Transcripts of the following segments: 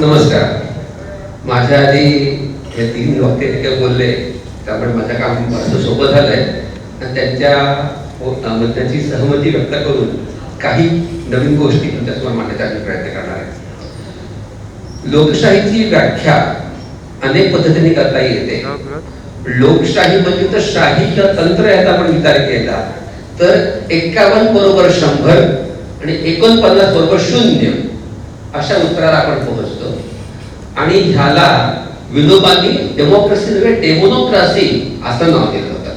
नमस्कार. माझ्या आधी हे तीन वक्ते तिथे बोलले त्यामुळे माझं काम बरंच सोपं झालंय. आणि त्यांच्या हो, म्हणजे त्यांची सहमती व्यक्त करून काही नवीन गोष्टी तुमच्यासमोर मांडण्याचा आम्ही प्रयत्न करणार आहे. लोकशाहीची व्याख्या अनेक पद्धतीने करता येते. लोकशाही म्हणजे तर शाही किंवा तंत्र याचा आपण विचार केला. तर एक्कावन्न बरोबर शंभर आणि एकोणपन्नास बरोबर शून्य. अशा उत्तराला आपण पोहोचतो आणि ह्याला विनोबांनी डेमोक्रेसी नव्हे डेमोनोक्रासी असं नाव दिलं होतं.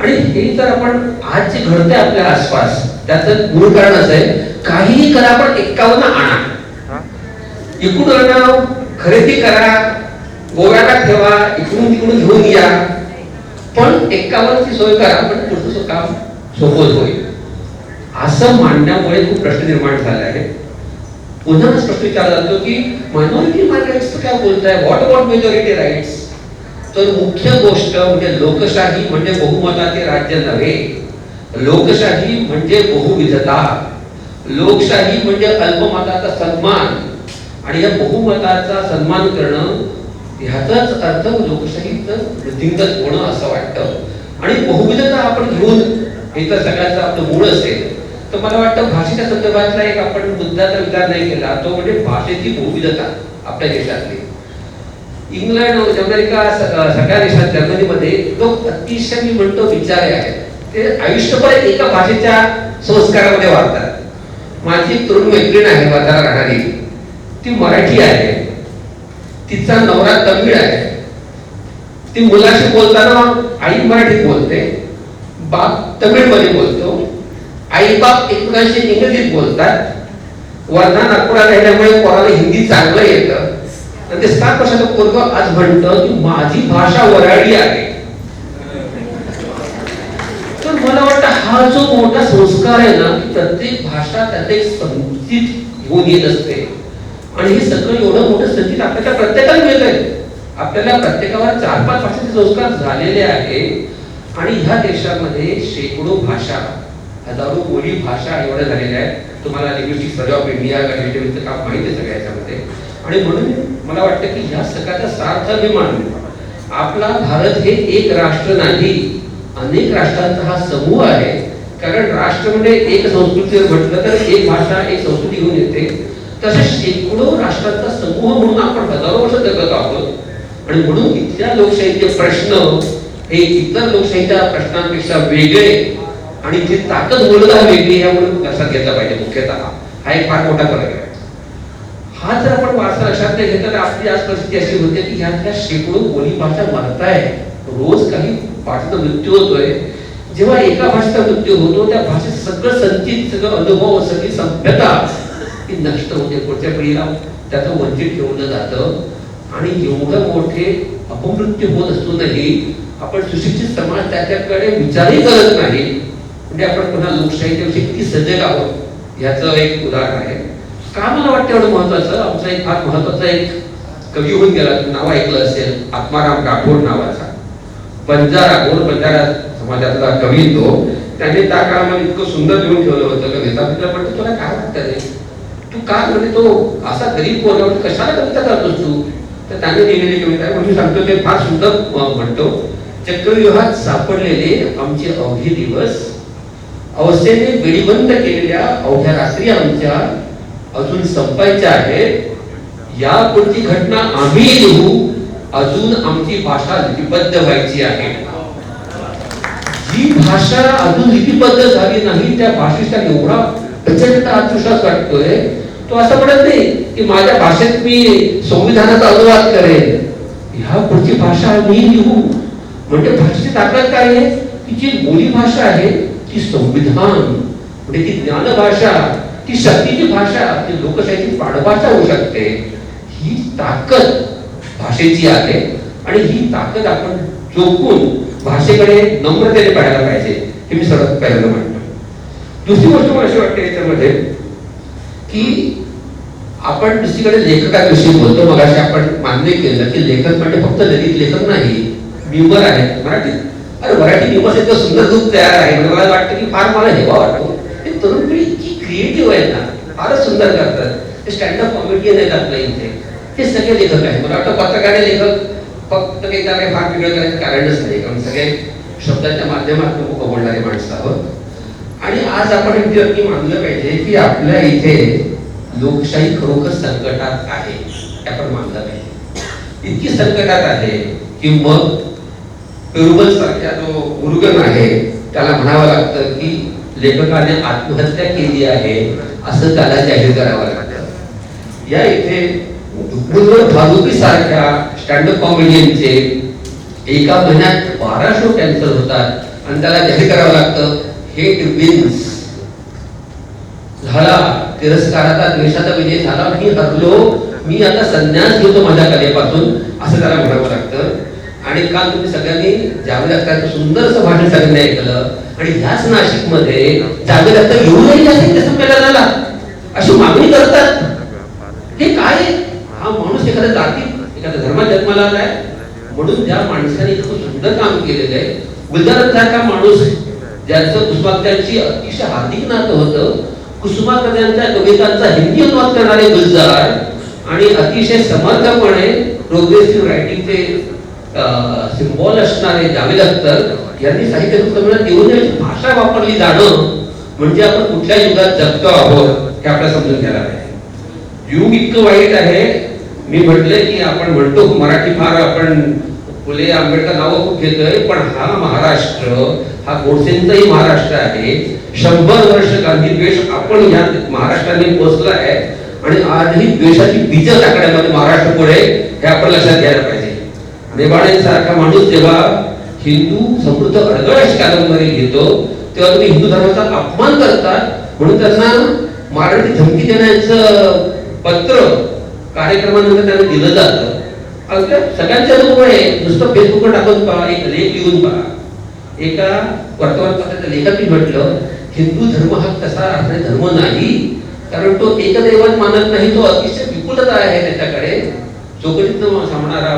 आणि हे तर आपण आज जे घडतंय आपल्या आसपास त्याचं मूळ कारण असं आहे काहीही करा पण एक्कावन्न आणा. इकडून आणा खरेदी करा गोव्याला ठेवा इकडून तिकडून घेऊन या. पण एक्कावन्नची सोय करा पण पुढचं काम सोपं होईल. असं मांडण्यामुळे खूप प्रश्न निर्माण झाले आहे पुन्हा प्रश्न विचारला जातो की मायनॉरिटी राईट्स काय बोलताय व्हॉट अबाउट मेजॉरिटी राईट्स तर मुख्य गोष्ट म्हणजे लोकशाही म्हणजे बहुमताचे राज्य नव्हे. लोकशाही म्हणजे बहुविधता. लोकशाही म्हणजे अल्पमताचा सन्मान. आणि या बहुमताचा सन्मान करणं ह्याचाच अर्थ लोकशाहीचं वृद्धिंगत होणं असं वाटतं. आणि बहुविधता आपण घेऊन हे तर सगळ्याचं आपलं मूळ असेल. तर मला वाटतं भाषेच्या संदर्भातला एक आपण मुद्द्याचा विचार नाही केला. तो म्हणजे भाषेची बहुविधता आपल्या देशातली. इंग्लंड अमेरिका सगळ्या देशात जर्मनीमध्ये लोक अतिशय मी म्हणतो विचारे आहेत ते आयुष्यभर एका भाषेच्या संस्कारामध्ये वाढतात. माझी तरुण मैत्रीण आहे वर्धाला राहणारी. ती मराठी आहे. तिचा नवरा तमिळ आहे. ती मुलाशी बोलताना आई मराठीत बोलते बाप तमिळमध्ये बोलतो आई बाप एकमेकांशी इंग्रजीत बोलतात. वर्धा नागपुरात राहिल्यामुळे कोणाला हिंदी चांगलं येतं? आणि ते सात वर्षाचं पोरग आज म्हणतं की माझी भाषा वराडी आहे. तर मला वाटतं हा जो मोठा संस्कार आहे ना की प्रत्येक भाषा त्यात एक संचित घेऊन येत असते. आणि हे सगळं एवढं मोठं संचित आपल्याला प्रत्येकाला मिळतंय. आपल्याला प्रत्येकावर चार पाच भाषेचे संस्कार झालेले आहे आणि ह्या देशामध्ये शेकडो भाषा हजारो बोली भाषा एवढ्या झालेल्या आहेत तुम्हाला लिंग्विस्टिक सर्वे ऑफ इंडिया गणितविद्येचं काम माहिती आहे सगळ्या याच्यामध्ये. आणि म्हणून मला वाटतं की ह्या सगळ्याचा सार्थ अभिमान आपला भारत हे एक राष्ट्र नाही अनेक राष्ट्रांचा हा समूह आहे. कारण राष्ट्र म्हणजे एक संस्कृतीवर म्हटलं तर एक भाषा एक संस्कृती घेऊन येते. तसे शेकडो राष्ट्रांचा समूह म्हणून आपण हजारो वर्ष जगत आहोत. आणि म्हणून इथल्या लोकशाहीचे प्रश्न हे इतर लोकशाहीच्या प्रश्नांपेक्षा वेगळे आणि जी ताकद मूलतः वेगळी आहे म्हणून लक्षात घेतलं पाहिजे मुख्यतः. हा एक फार मोठा फरक आहे. हा जर आपण वारसा लक्षात नाही घेतला तर आपली आज परिस्थिती अशी होते की ह्यातल्या शेकडो बोली भाषा मरताय रोज काही भाषेचा मृत्यू होतोय. जेव्हा एका भाषेचा मृत्यू होतो त्या भाषेत सगळं संचित सगळं अनुभव सगळी सभ्यता ती नष्ट होते. पुढच्या पिढीला त्याचं वंचित ठेवलं जातं. आणि एवढं मोठे अपमृत्यू होत असूनही आपण सुशिक्षित समाज त्याच्याकडे विचारही करत नाही. म्हणजे आपण पुन्हा लोकशाहीच्या विषयी किती सजग आहोत याचं एक उदाहरण आहे. का मला वाटतं एवढं महत्वाचं आमचा एक फार महत्त्वाचा एक कवी होऊन गेला नाव ऐकलं असेल आत्माराम राठोड नावाचा. बंजारा गोर बंजारा समाजातला कवी तो त्याने त्या काळामध्ये इतकं सुंदर लिहून ठेवलं होतं कविता. मी म्हटलं तुला काय वाटतं रे? तू का म्हणजे तो असा गरीब पोरगा कशाला कविता करतोस तू? तर त्याने लिहिलेली कविता आहे म्हणून सांगतो ते फार सुंदर म्हणतो. चक्रव्यूहात सापडलेले आमचे अवघे दिवस अवस्थेने वेळीबंद केलेल्या अवघ्या रात्री आमच्या अजून संपायच्या आहेत. या पुढची घटना आम्ही लिहू अजून आमची भाषा लिपिबद्ध व्हायची आहे. जी भाषा अजून लिपिबद्ध झाली नाही त्या भाषेचा एवढा प्रचंड आत्मविश्वास वाटतोय तो असं म्हणत नाही की माझ्या भाषेत मी संविधानाचा अनुवाद करेन. ह्या पुढची भाषा मी लिहू. म्हणजे भाषेची ताकद काय आहे? की जी बोली भाषा आहे ती संविधान म्हणजे ती ज्ञान भाषा ती शक्तीची भाषा ती लोकशाहीची पाडभाषा होऊ शकते. ही ताकद भाषेची आहे आणि ही ताकद आपण जोखून भाषेकडे नम्रतेने पाहायला पाहिजे हे मी सर्वात पहिल्यांदा म्हणतो. दुसरी गोष्ट मला अशी वाटते याच्यामध्ये की आपण दुसरीकडे लेखकाविषयी बोलतो मग आपण मान्य केलं की लेखक म्हणजे फक्त ललित लेखक नाही बिंबर आहे मराठीत. अरे मराठी बिंबस इतकं सुंदर रूप तयार आहे मला वाटतं की फार मला हेवा वाटतो. हे तरुण पिढी इतकी क्रिएटिव्ह आहे ना फारच सुंदर करतात. ते स्टँडअप कॉमेडियन आहेत आपल्या इथे. हे सगळे लेखक आहेत. मला वाटतं पत्रकारे लेखक फक्त काही त्याला काही फार वेगळं करायचं कारणच नाही. कारण सगळे शब्दाच्या माध्यमातून खूप बोलणारे माणसं आहोत. आणि आज आपण एक व्यक्ती मानलं पाहिजे की आपल्या इथे लोकशाही खरोखर संकटात आहे. हे आपण मानलं पाहिजे. इतकी संकटात आहे की मग पेरुबल सारख्या जो उर्गन आहे त्याला म्हणावं लागतं की लेखकाने आत्महत्या केली आहे असं त्याला जाहीर करावं लागतं. या इथे फारुकी सारख्या स्टँडअप कॉमेडियनचे एका महिन्यात बारा शो कॅन्सल होतात आणि त्याला जाहीर करावं लागतं हेट विन्स झाला तिरस्काराचा द्वेषाचा विजय झाला मी हरलो मी आता संन्यास घेतो माझ्या कलेपासून असं त्याला म्हणावं लागतं. आणि काल तुम्ही सगळ्यांनी जावेद अख्तरचं सुंदरसं भाषण सगळ्यांनी ऐकलं. आणि ह्याच नाशिकमध्ये जावेद अख्तर येऊ नये साहित्य संमेलनाला अशी मागणी करतात. हे काय? हा माणूस एखाद्या जाती एखाद्या धर्मात जन्माला आलाय. म्हणून त्या माणसाने इतकं सुंदर काम केलेलं आहे गुलजारांसारखा माणूस ज्यांचं कुसुमाग्रजांची अतिशय हार्दिक नातं होतं कुसुमाग्रजांच्या कवितांचा हिंदी अनुवाद करणारे गुलजार आणि अतिशय समर्थपणे प्रोग्रेसिव्ह रायटिंगचे सिम्बॉल असणारे जावेद अख्तर यांनी साहित्य संमेलनात येऊन भाषा वापरली जाणं म्हणजे आपण कुठल्या युगात जगतो आहोत हे आपल्याला समजून घ्यायला पाहिजे. युग इतकं वाईट आहे मी म्हटलंय की आपण म्हणतो मराठी फार आपण फुले आंबेडकर नावं खूप घेतोय पण हा महाराष्ट्र हा गोडसेंचाही महाराष्ट्र आहे. शंभर वर्ष गांधी द्वेष आपण ह्या महाराष्ट्राने पोचला आहे आणि आजही द्वेषाची बीज टाकण्यामध्ये महाराष्ट्र पुढे हे आपण लक्षात घ्यायला पाहिजे. नेबाडे सारखा माणूस जेव्हा हिंदू समृद्ध अडगळ अशी कादंबरी घेतो तेव्हा तुम्ही हिंदू धर्माचा अपमान करतात म्हणून त्यांना मारण्याची धमकी देण्याचं पत्र कार्यक्रमानंतर त्यांना दिलं जातं. अगदी सगळ्यांचे अनुभव आहे नुसतं फेसबुकवर टाकून पहा एक लेख लिहून पहा. एका वर्तमानपत्राच्या लेखात म्हटलं हिंदू धर्म हा तसा असणे धर्म नाही कारण तो एकदैवत मानत नाही तो अतिशय विपुलता आहे त्याच्याकडे. चौकटीत सांगणारा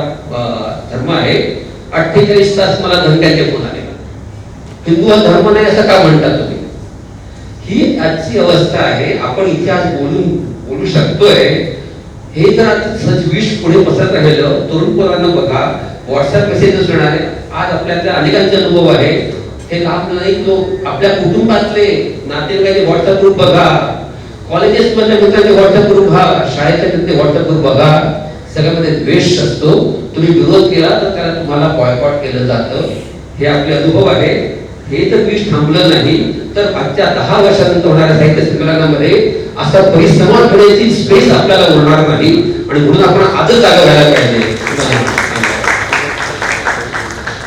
धर्म आहे अठ्ठेचाळीस तास मला धनक्याचे फोन आले. हिंदू हा धर्म नाही असं का म्हणता तुम्ही? ही आजची अवस्था आहे आपण इतिहास बोलून बोलू शकतोय. हे जर आता विष पुढे पसरत राहिलं. तरुण पोरांना बघा व्हॉट्सअप मेसेजेस आहे. आज आपल्यातल्या अनेकांचे अनुभव आहे. हे काम नाही तो आपल्या कुटुंबातले नातेवाईकांचे व्हॉट्सअप ग्रुप बघा. कॉलेजेस मधल्या मित्रांचे व्हॉट्सअप ग्रुप हा शाळेच्या व्हॉट्सअप ग्रुप बघा. सगळ्यामध्ये द्वेष असतो. तुम्ही विरोध केला तर त्याला तुम्हाला बॉयकॉट केलं जातं. हे आपले अनुभव आहे. हे तर विष थांबलं नाही. तर आजच्या दहा वर्षानंतर होणाऱ्या साहित्य संमेलनामध्ये असा परिसंवाद होण्याची स्पेस आपल्याला उरणार नाही. आणि म्हणून आपण आजच जागा व्हायला पाहिजे.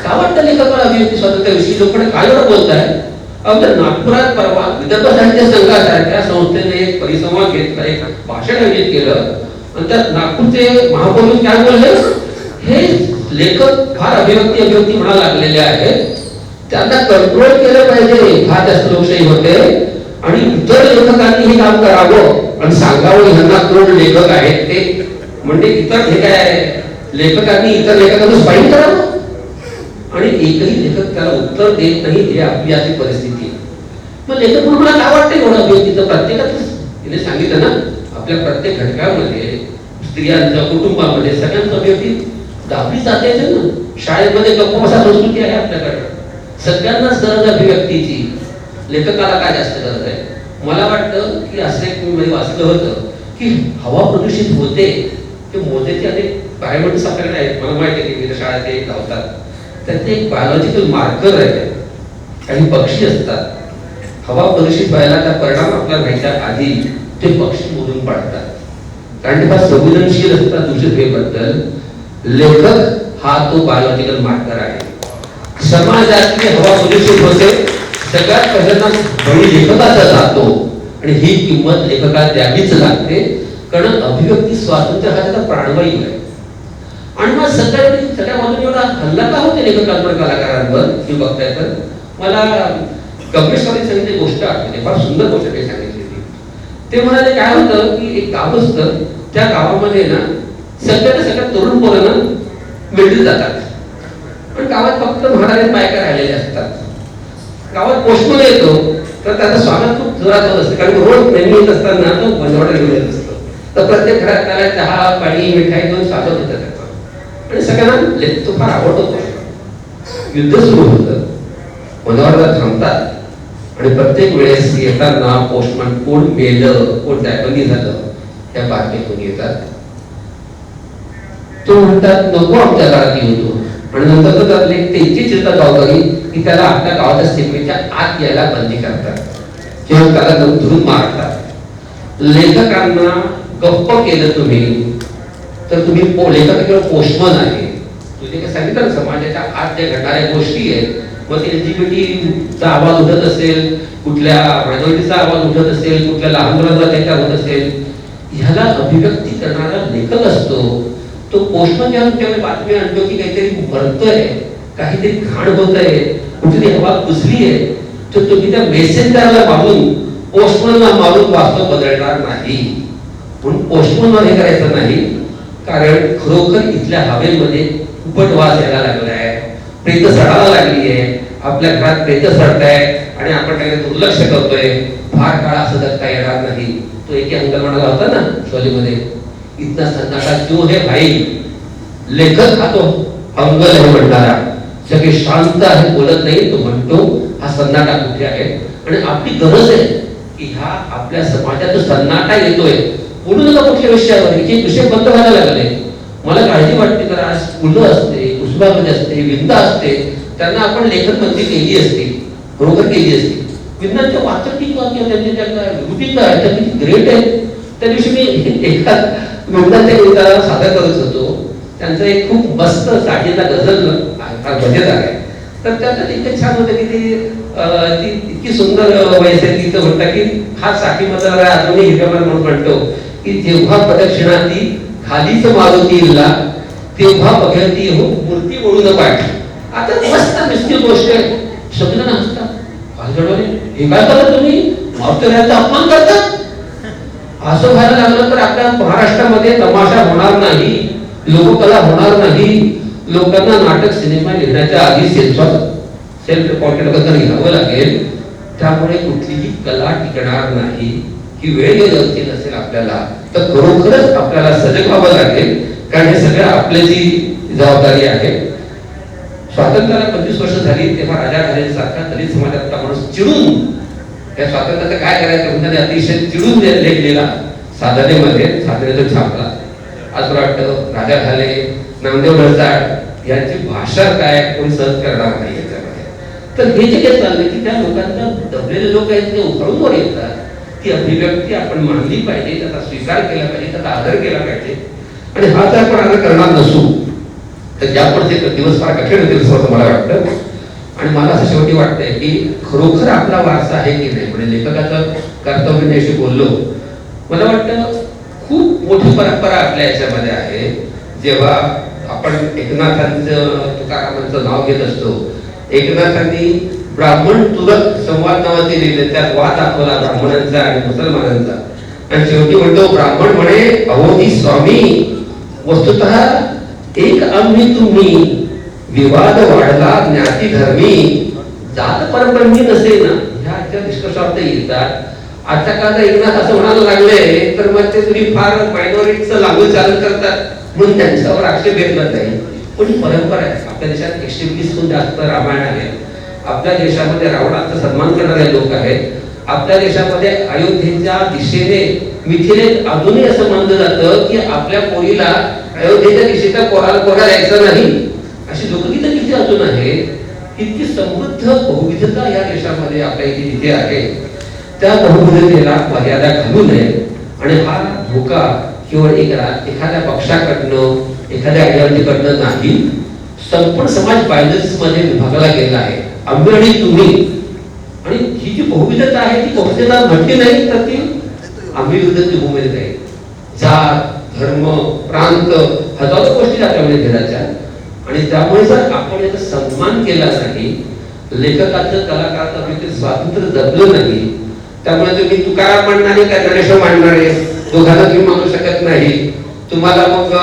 काय वाटतं लेखकाला अभिव्यक्ती स्वातंत्र्याविषयी? लोक काय एवढं बोलताय? अगदी नागपुरात परवा विदर्भ साहित्य संघासारख्या संस्थेने एक परिसंवाद घेतला. एक भाषण आयोजित केलं. आणि नागपूरचे महापौर काय बोलले? हे लेखक फार अभिव्यक्ती अभिव्यक्ती म्हणा लागलेले आहेत. त्यांना कंट्रोल केलं पाहिजे. फार जास्त लोकशाही होते. आणि इतर लेखकांनी हे काम करावं आणि सांगावं ह्यांना कोण लेखक आहेत ते. म्हणजे इतर हे काय लेखकांनी इतर लेखकांना स्पाईन करावं? आणि एकही लेखक त्याला उत्तर देत नाही हे आपली अशी परिस्थिती आहे. मग लेखक म्हणून मला काय वाटतं अभिव्यक्ती तर प्रत्येकाच तिने सांगितलं ना आपल्या प्रत्येक घटकामध्ये स्त्रियांच्या कुटुंबामध्ये सगळ्यांचं अभिव्यक्ती दाबली जाते ना शाळेमध्ये गप्प संस्कृती आहे आपल्याकडे. सगळ्यांनाच गरज अभिव्यक्तीची. लेखकाला काय जास्त गरज आहे? मला वाटतं की असं एक मी वाचलं होतं की हवा प्रदूषित होते. ते मोजेचे अनेक बायोमेट्रिक्स आपल्याकडे आहेत. मला माहिती आहे की विविध शाळा ते लावतात. ते एक बायोलॉजिकल मार्कर आहे. काही पक्षी असतात. हवा प्रदूषित व्हायला त्या परिणाम आपल्याला व्हायच्या आधी ते पक्षी मोडून पाडतात. कारण ते फार संवेदनशील असतात दूषित लेखक हा तो बायोलॉजिकल मार्कर आहे. समाजातली हवा प्रदूषित होते सगळ्यात पहिल्यांदा बळी लेखकाचा जातो. आणि ही किंमत लेखकाला द्यावीच लागते. कारण अभिव्यक्ती स्वातंत्र्य हा त्याचा प्राणवायू आहे. आणि मग सगळ्या सगळ्या बाजूने एवढा हल्ला का होते लेखकांवर कलाकारांवर? हे बघताय तर मला कपिल सांगितली गोष्ट आठवते. फार सुंदर गोष्ट काही ते म्हणाले काय होतं की एक गाव असतं त्या गावामध्ये ना सगळ्या सगळ्या तरुण पोरांना मिळून जातात. पण गावात फक्त म्हणाले बायका राहिलेले असतात. गावात पोस्टमन येतो तर त्याचं स्वागत खूप जोरात होत असतं. कारण रोज नेहमी येत असताना तो बंदवाडा घेऊन येत असतो. तर प्रत्येक घरात त्याला चहा पाणी मिठाई दोन स्वागत होतं त्याचं. आणि सगळ्यांना तो फार आवडतो युद्ध सुरू होतं. मनोहरला थांबतात. आणि प्रत्येक वेळेस येताना पोस्टमॅन कोण मेलं कोण डायबनी झालं ह्या बातमीतून येतात? तो म्हणतात नको आमच्या घरात येतो आणि नंतर तर त्यातले त्यांची चिंता गावकरी की त्याला आपल्या गावाच्या सीमेच्या आत यायला बंदी करतात. किंवा त्याला जाऊन मारतात. लेखकांना गप्प केलं तुम्ही तर तुम्ही लेखक किंवा पोस्टमन आहे. तुझे सांगितलं समाजाच्या आत ज्या घडणाऱ्या गोष्टी आहेत मग ते एलजीबीटीचा आवाज उठत असेल कुठल्या मायनॉरिटीचा आवाज उठत असेल कुठल्या लहान मुलांचा त्याचा होत असेल ह्याला अभिव्यक्ती करणारा लेखक असतो. तो पोस्टमन जेव्हा तुमच्याकडे बातमी आणतो की काहीतरी भरतोय काहीतरी घाण होत आहे कुठली हवा कुजली आहे तर तुम्ही त्या मेसेंजरला मारून पोस्टमनला मारून वास्तव बदलणार नाही. म्हणून पोस्टमन हे करायचं नाही कारण खरोखर इथल्या हवेमध्ये उपटवास वास यायला लागला आहे प्रेत सडायला लागली आहे आपल्या घरात प्रेत सरताय आणि आपण त्याकडे दुर्लक्ष करतोय फार काळ असं जगता येणार नाही. तो एके अंकल होता ना शोलीमध्ये इतना सन्नाटा जो हे भाई लेखक हा तो अंगल आहे म्हणणारा. सगळे शांत आहे बोलत नाही तो म्हणतो हा सन्नाटा कुठे आहे? आणि आपली गरज आहे की ह्या आपल्या समाजात जो सन्नाटा येतोय. पुढून नका मुख्य विषयावर एक विषय बंद व्हायला लागले. मला काळजी वाटते तर आज फुलं असते कुसुमामध्ये असते विंदा असते. त्यांना आपण लेखन बंदी केली असती बरोबर केली असती. विंदांच्या वाचक किती किंवा काय त्या किती ग्रेट आहेत. त्या दिवशी मी एका विंदांच्या कविता सादर करत होतो. त्यांचं एक खूप मस्त साठीचा गझल आहे, आहे. तर त्यात इतकं छान होतं की ती ती इतकी सुंदर वयसे तिथं म्हणतात की हा साठी मजा अजूनही हिरव्यावर म्हणून म्हणतो की जेव्हा प्रदक्षिणा ती खालीच मारुती तेव्हा बघती हो मूर्ती बोलून पाठ आता मस्त नुसती गोष्ट आहे शब्द नसतात काय हे काय करत तुम्ही? मावतऱ्याचा अपमान करता? असं व्हायला लागलं तर आपल्या महाराष्ट्रामध्ये तमाशा होणार नाही लोककला होणार नाही. लोकांना नाटक सिनेमा लिहिण्याच्या आधी सेन्सॉर सेल्फ रिपोर्टेडबद्दल घ्यावं लागेल. त्यामुळे कुठलीही कला टिकणार नाही. ही वेळ गेली नसेल आपल्याला तर खरोखरच आपल्याला सजग व्हावं लागेल. कारण हे सगळं आपली जी जबाबदारी आहे. स्वातंत्र्याला पंचवीस वर्ष झाली तेव्हा राजा सारखा दलित समाजातला माणूस चिडून त्या स्वातंत्र्याचं काय करायचं म्हणून त्याने अतिशय चिडून ले- लेख लिहिला साधनेमध्ये साधनेतून छापला. आज मला वाटतं राजा झाले नामदेव ढसाळ यांची भाषा काय कोणी सहज करणार नाही याच्यामध्ये. तर हे जे काही चाललंय की त्या लोकांना दबलेले लोक आहेत ते उघडून वर येतात. ती अभिव्यक्ती आपण मानली पाहिजे त्याचा स्वीकार केला पाहिजे त्याचा आदर केला पाहिजे. आणि हा तर आपण आदर करणार नसू. तर ज्या पुढचे दिवस फार कठीण होतील असं मला वाटतं. आणि मला असं शेवटी वाटतंय की खरोखर आपला वारसा आहे की नाही? म्हणजे लेखकाचं कर्तव्य नाही बोललो. मला वाटतं खूप मोठी परंपरा आपल्या याच्यामध्ये आहे. जेव्हा आपण एकनाथांचं तुकारामांचं नाव घेत असतो एकनाथांनी ब्राह्मण तुरक संवाद नावाचे लिहिले. त्यात वाद दाखवला ब्राह्मणांचा आणि मुसलमानांचा. आणि शेवटी म्हणतो ब्राह्मण म्हणे अहो ती स्वामी वस्तुतः एक आम्ही तुम्ही विवाद वाढला ज्ञाती धर्मी जात परब्रह्मी नसे ना ह्याच्या निष्कर्षावर ते येतात. आजच्या काळात एकनाथ असं म्हणायला लागले तर मग ते तुम्ही फार मायनॉरिटीचं लागू चालन करतात. म्हणून त्यांच्यावर आक्षेप घेतला जाईल. पण ही परंपरा आहे. आपल्या देशात एकशे वीस हून जास्त रामायण आहे आपल्या देशामध्ये रावणाचा सन्मान करणारे लोक आहेत. आपल्या देशामध्ये अयोध्येच्या दिशेने मिथिलेत अजूनही असं मानलं जातं की आपल्या पोरीला अयोध्येच्या दिशेचा कोणाला पोराला यायचा नाही? अशी लोकगीतं किती अजून आहेत? इतकी समृद्ध बहुविधता या देशामध्ये आपल्या इथे जिथे आहे. त्या बहुविधतेला मर्यादा घालू नये. आणि हा धोका केवळ एक एखाद्या पक्षाकडनं एखाद्या आयडियॉलॉजीकडनं नाही. संपूर्ण समाज बायलन्समध्ये विभागला गेला आहे. आम्ही आणि तुम्ही. आणि ही जी बहुविधता आहे ती बहुविधता म्हटली नाही तर ती आम्ही विरुद्धची बहुविधता आहे. जात धर्म प्रांत हजारो गोष्टी आपल्यामध्ये भेदाच्या आणि त्यामुळे जर आपण याचा सन्मान केला नाही लेखकाचं कलाकाराचं अभिव्यक्ती स्वातंत्र्य जपलं नाही त्यामुळे तुम्ही तुकाराम मांडणारे का गणेश मांडणारे? दोघांना तुम्ही मानू शकत नाही. तुम्हाला मग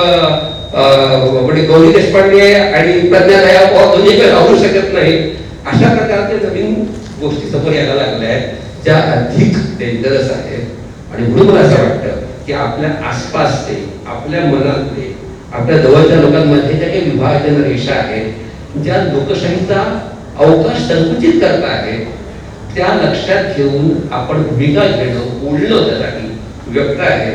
अं, म्हणजे गौरी देशपांडे आणि प्रज्ञा दया पवार राहू शकत नाही. अशा प्रकारच्या नवीन गोष्टी समोर यायला लागल्या आहेत ज्या अधिक डेंजरस आहेत. आणि म्हणून मला असं वाटतं ते आपल्या आसपासचे आपल्या मनातले आपल्या जवळच्या लोकांमध्ये ज्या काही विभाजन रेषा आहेत ज्या लोकशाहीचा अवकाश संकुचित करत आहेत त्या लक्षात घेऊन आपण भूमिका घेणं बोलणं त्यासाठी व्यक्त आहे.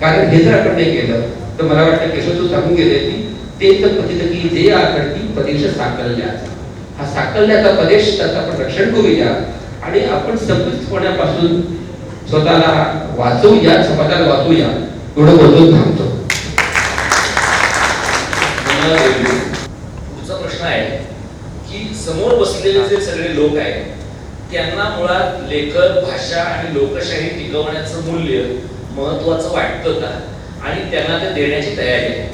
कारण हे जर आपण नाही केलं तर मला वाटतं केशव तू सांगून गेले की ते तर पतितकी जे आकडती प्रदेश साकल्याचा हा साकल्याचा प्रदेश त्याचं आपण रक्षण करूया. आणि आपण संकुचितपणापासून स्वतःला वाचवूया समाजाला वाचवूया एवढं बोलून थांबतो. पुढचा प्रश्न आहे की समोर बसलेले जे सगळे लोक आहेत त्यांना मुळात लेखक भाषा आणि लोकशाही टिकवण्याचं मूल्य महत्वाचं वाटतं का? आणि त्यांना ते देण्याची तयारी आहे.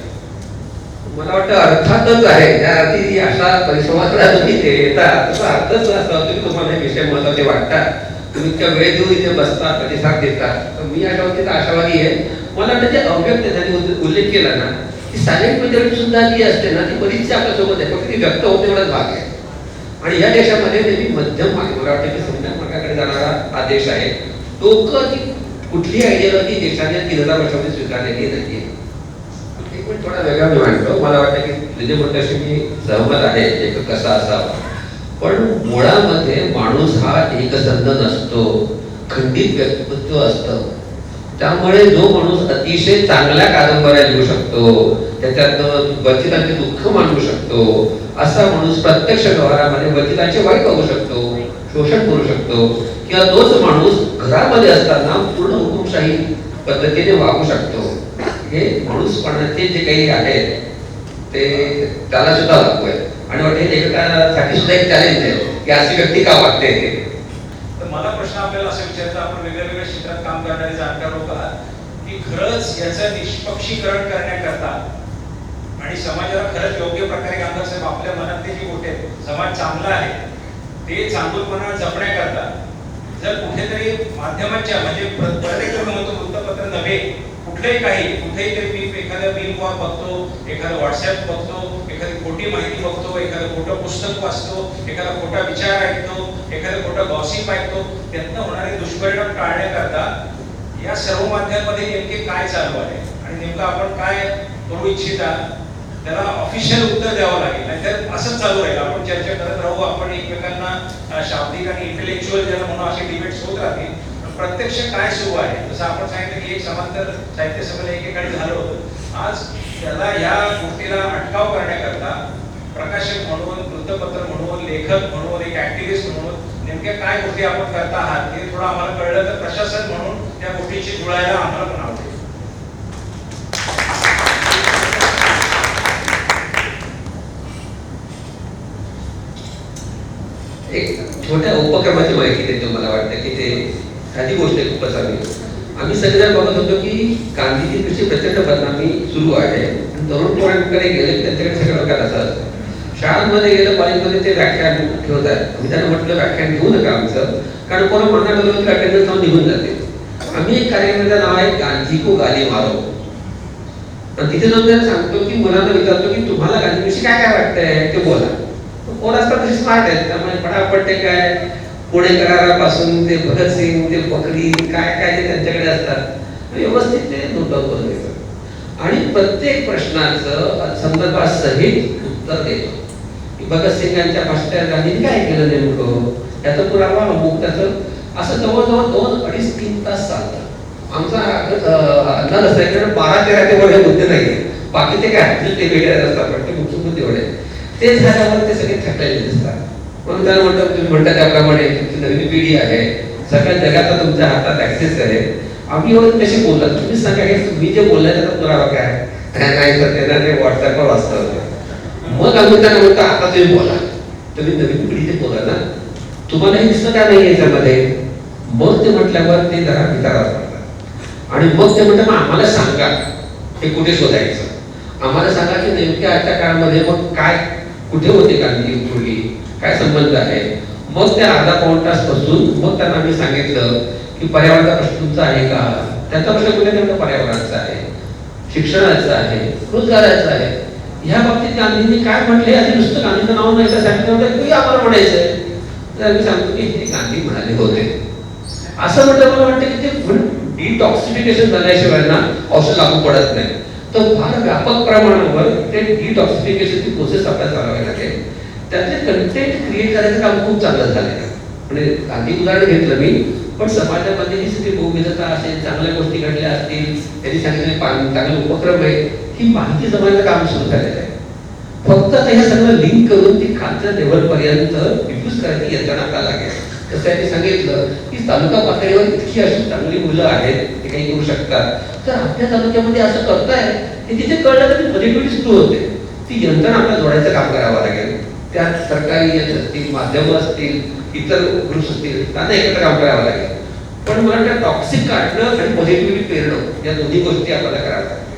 मला वाटतं अर्थातच आहे. त्या अर्थी अशा परिश्रमाला तुम्ही ते येतात तसा अर्थच असा होतो की तुम्हाला हे विषय महत्त्वाचे वाटतात. तुम्ही वेळ देऊन इथे बसता प्रतिसाद देतात तर मी अशा बाबतीत आशावादी आहे. मला वाटतं जे अव्यक्त त्यांनी उल्लेख केला ना ती सायलेंट मेजॉरिटी सुद्धा जी असते ना ती बरीचशी आपल्यासोबत आहे. फक्त ती व्यक्त होते एवढाच भाग आहे. आणि या देशामध्ये नेहमी मध्यम मार्ग मला वाटतं की संध्या मार्गाकडे जाणारा हा देश आहे. लोक ती कुठली आयडियोलॉजी देशाने तीन हजार वर्षामध्ये स्वीकारलेली नाहीये पण थोडा वेगळा मी मांडतो. मला वाटतं की तुझे म्हणण्याशी मी सहमत आहे. एक कसा असावा? पण मुळामध्ये माणूस हा एकसंध नसतो. खंडित व्यक्तिमत्व असतं. त्यामुळे जो माणूस अतिशय चांगल्या कादंबऱ्या लिहू शकतो त्याच्यातनं वचितांचे दुःख मांडू शकतो असा माणूस प्रत्यक्ष व्यवहारामध्ये वचितांचे वाईट बघू शकतो शोषण करू शकतो किंवा तोच माणूस घरामध्ये असताना पूर्ण हुकुमशाही पद्धतीने वागू शकतो. हे माणूसपणाचे जे काही आहेत ते त्याला सुद्धा लागू आहे आणि वाटते लेखकांसाठी सुद्धा एक चॅलेंज आहे. की अशी व्यक्ती का वागते तर मला प्रश्न आपल्याला असं विचारता आपण वेगळ्या वेगळ्या क्षेत्रात काम करणारे जाणकार लोक आहात की खरंच याचं निष्पक्षीकरण करण्याकरता आणि समाजाला खरंच योग्य प्रकारे कामगार साहेब आपल्या मनातले जी गोष्टी आहे. समाज चांगला आहे. ते चांगलपणा जपण्याकरता जर कुठेतरी माध्यमांच्या म्हणजे प्रत्येक म्हणतो वृत्तपत्र नव्हे कुठलेही काही कुठेही तरी मी एखाद्या बिल बघतो एखादं व्हॉट्सअप बघतो एखादी खोटी माहिती बघतो एखादं खोटं पुस्तक वाचतो एखादा खोटा विचार ऐकतो एखादं खोटं गॉसिप ऐकतो त्यातनं होणारे दुष्परिणाम टाळण्याकरता या सर्व माध्यमांमध्ये नेमके काय चालू आहे? आणि नेमकं आपण काय करू इच्छिता त्याला ऑफिशियल उत्तर द्यावं लागेल. नाहीतर असंच चालू राहील. आपण चर्चा करत राहू आपण एकमेकांना शाब्दिक आणि इंटेलेक्च्युअल ज्याला म्हणून असे डिबेट्स होत राहतील. पण प्रत्यक्ष काय सुरू आहे? जसं आपण सांगितलं की एक समांतर साहित्य सभेला एकेकाळी झालं होतं. आज त्याला या गोष्टीला अटकाव करण्याकरता प्रकाशक म्हणून वृत्तपत्र म्हणून लेखक म्हणून एक ऍक्टिव्हिस्ट म्हणून नेमक्या काय गोष्टी आपण करता आहात हे थोडं आम्हाला कळलं तर प्रशासन म्हणून त्या गोष्टीची जुळायला आम्हाला पण आवडेल. एक छोट्या उपक्रमाची माहिती देतो मला वाटतं की ते साधी गोष्ट खूपच चांगली आम्ही सगळेजण बघत होतो की गांधीजी कशी प्रचंड बदनामी सुरू आहे. तरुण पोरांकडे गेले त्यांच्याकडे सगळं डोक्यात असतात शाळांमध्ये गेलं कॉलेजमध्ये ते व्याख्यान ठेवत आहेत आम्ही त्यांना म्हटलं व्याख्यान घेऊ नका आमचं कारण कोणा मना गेलो अटेंडन्स जाऊन निघून जाते. आम्ही एक कार्यक्रमाचं नाव आहे गांधी को गाली मारो. आणि तिथे जाऊन त्यांना सांगतो की मुलांना विचारतो की तुम्हाला गांधीविषयी काय काय वाटतंय? ते बोला. कोण असतात तसे स्मार्ट आहेत. त्यामुळे फटाफट ते काय पुणे करारापासून ते भगतसिंग ते बकरी काय काय ते त्यांच्याकडे असतात. व्यवस्थित ते नोट देतात. आणि प्रत्येक प्रश्नाचं संदर्भासहित उत्तर देतो की भगतसिंग यांच्या भाषणात गांधींनी काय केलं नेमकं? याचा पुरावा अमुक त्याचं असं जवळजवळ दोन अडीच तीन तास चालतं. आमचा अं, अंदाज असा आहे बारा तेरा ते एवढे मुद्दे नाही बाकी ते काय ते वेगळे असतात पण ते मुख्य मुद्दे एवढे ते झाल्यावर ते सगळे थकलेले दिसतात. म्हणून त्याला म्हणतात तुम्ही म्हणता त्याप्रमाणे तुमची नवीन पिढी आहे. सगळ्या जगाचा तुमच्या हातात ऍक्सेस आहे. आम्ही एवढं कसे बोलतात तुम्ही सांगा हे तुम्ही जे बोललाय त्याचा पुरावा काय? नाही, नाही तर त्यांना ते व्हॉट्सअपवर वाचता होतं मग आम्ही त्यांना म्हणतो आता तुम्ही बोला. तुम्ही नवीन पिढीचे बोला ना. तुम्हाला हे दिसतं का नाही याच्यामध्ये? मग ते म्हटल्यावर ते जरा विचारात पडतात आणि मग ते म्हणतात "मग आम्हाला सांगा. हे कुठे शोधायचं? आम्हाला सांगा की नेमक्या आजच्या काळामध्ये मग काय कुठे होते गांधी पूर्वी? काय संबंध आहे? मग त्या अर्धा पाऊण तास बसून मग त्यांना आम्ही सांगितलं की पर्यावरणाचा प्रश्न तुमचा आहे का? त्याचा प्रश्न कुठे त्यांना पर्यावरणाचा आहे? शिक्षणाचा आहे? रोजगाराचा आहे? ह्या बाबतीत गांधींनी काय म्हटले? आधी नुसतं गांधीचं नाव नाही तर सांगितलं होतं की आम्हाला म्हणायचंय. तर आम्ही सांगतो की हे गांधी म्हणाले होते. असं म्हटलं मला वाटतं की ते डिटॉक्सिफिकेशन झाल्याशिवाय ना औषध लागू पडत नाही. तर फार व्यापक प्रमाणावर ते डिटॉक्सिफिकेशनची प्रोसेस आपल्याला चालवायला लागेल. त्यातले कंटेंट क्रिएट करायचं काम खूप चांगलं झालेलं म्हणजे काही उदाहरण घेतलं मी पण समाजामध्ये जी सगळी बहुविधता असेल चांगल्या गोष्टी घडल्या असतील त्यांनी सांगितले चांगले उपक्रम आहे ही माहिती जमायचं काम सुरू झालेलं आहे. फक्त ते हे सगळं लिंक करून ती खालच्या लेवल पर्यंत डिफ्यूज करायची यंत्रणा आपल्याला लागेल? जसं त्यांनी सांगितलं की तालुका पातळीवर इतकी अशी चांगली मुलं आहेत ते काही करू शकतात. तर आपल्या तालुक्यामध्ये असं करताय की तिथे कळलं तर पॉझिटिव्हिटी सुरू होते. ती यंत्रणा आपल्याला जोडायचं काम करावं लागेल. त्यात सरकारी यंत्र असतील माध्यम असतील इतर ग्रुप्स असतील त्यांना एकत्र काम करावं लागेल. पण मला त्या टॉक्सिक काढणं आणि पॉझिटिव्हिटी पेरणं या दोन्ही गोष्टी आपल्याला कराव्या लागतात.